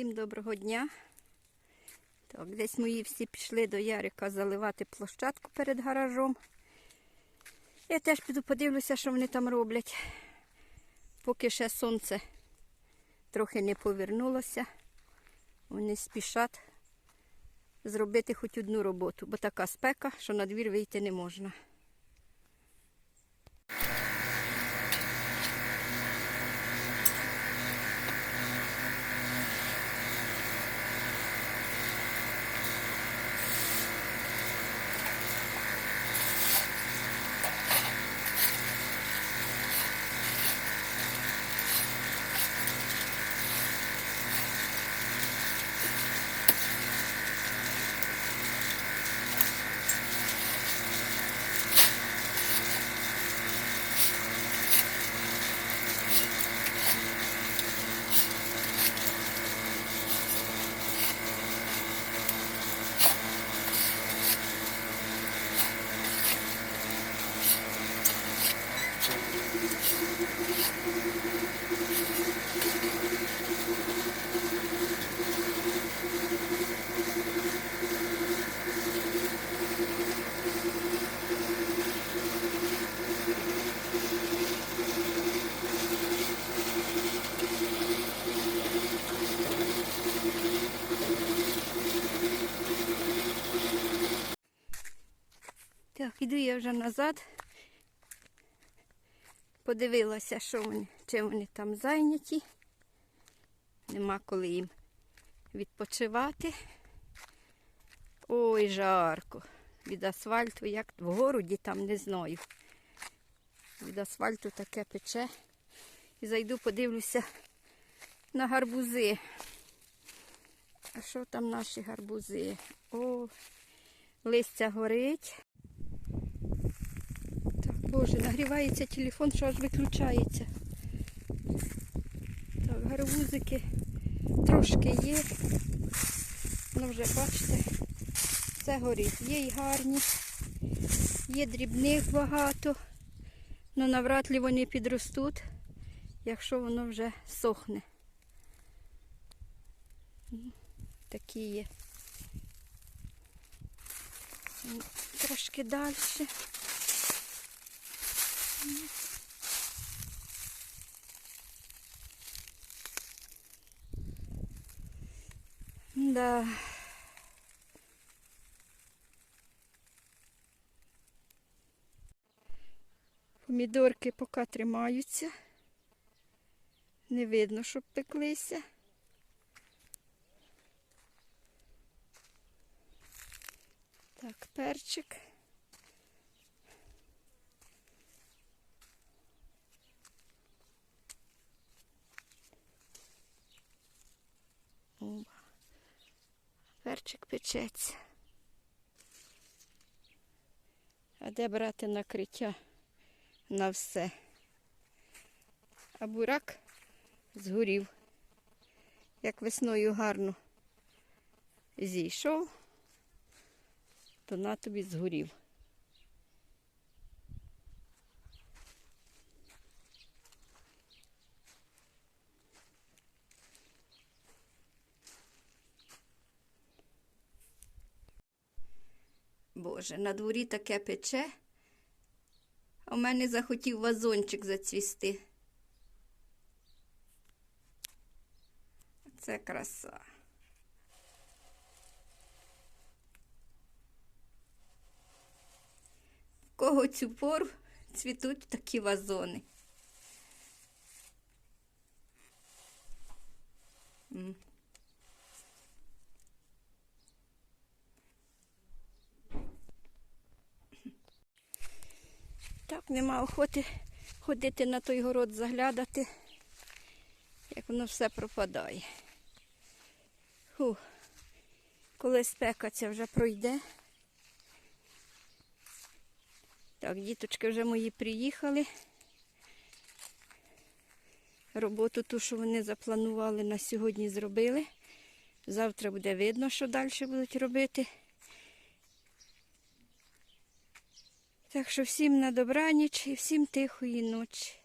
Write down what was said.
Всім доброго дня. Так, десь мої всі пішли до Ярика заливати площадку перед гаражом. Я теж піду подивлюся, що вони там роблять. Поки ще сонце трохи не повернулося, вони спішать зробити хоч одну роботу, бо така спека, що на двір вийти не можна. Так, іду я вже назад. Подивилася, що вони, чим вони там зайняті. Нема коли їм відпочивати. Ой, жарко. Від асфальту, як в городі там не знаю. Від асфальту таке пече. І зайду, подивлюся на гарбузи. А що там наші гарбузи? О, листя горить. Боже, нагрівається телефон, що аж виключається. Так, гарбузики трошки є. Ну вже бачите, все горить. Є й гарні, є дрібних багато, але навряд ли вони підростуть, якщо воно вже сохне. Такі є. Трошки далі. Да. Помідорки поки тримаються. Не видно, щоб пеклися. Так, перчик. Перчик печеться. А де брати накриття на все? А бурак згорів. Як весною гарно зійшов, то на тобі згорів. Боже, на дворі таке пече, а в мене захотів вазончик зацвісти. Це краса. В кого цю пору цвітуть такі вазони. М. Так, нема охоти ходити на той город заглядати, як воно все пропадає. Фу. Коли спека ця вже пройде. Так, діточки вже мої приїхали. Роботу ту, що вони запланували на сьогодні, зробили. Завтра буде видно, що далі будуть робити. Так що всім на добраніч і всім тихої ночі.